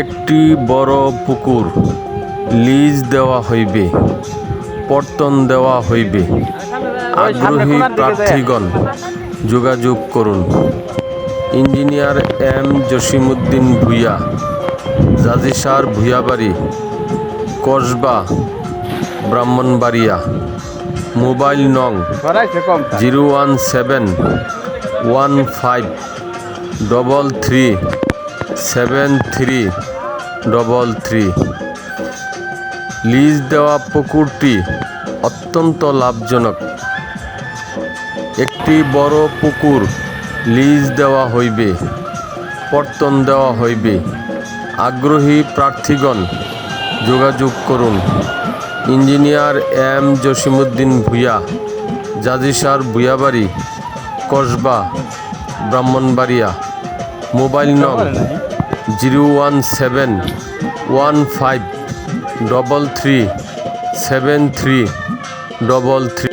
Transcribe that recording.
একটি বড় পুকুর লিজ দেওয়া হইবে, পর্তন দেওয়া হইবে। আগ্রহী প্রার্থীগণ, যোগাযোগ করুন। Engineer M Jasimuddin Bhuiyan, Jajisar Bhuiyabari, Kasba, Brahmanbaria. Mobile নং zero one seven one five double three seven three double three lease দেওয়া পুকুরটি অত্যন্ত লাভজনক। একটি বড় পুকুর লিজ দেওয়া হইবে, পর্তন দেওয়া হইবে। আগ্রহী প্রার্থীগণ, যোগাযোগ করুন। Engineer M Jasimuddin Bhuiyan, Jajisar Bhuyabari Kasba, Brahmanbaria. Mobile নং zero one seven one five double three seven three double three.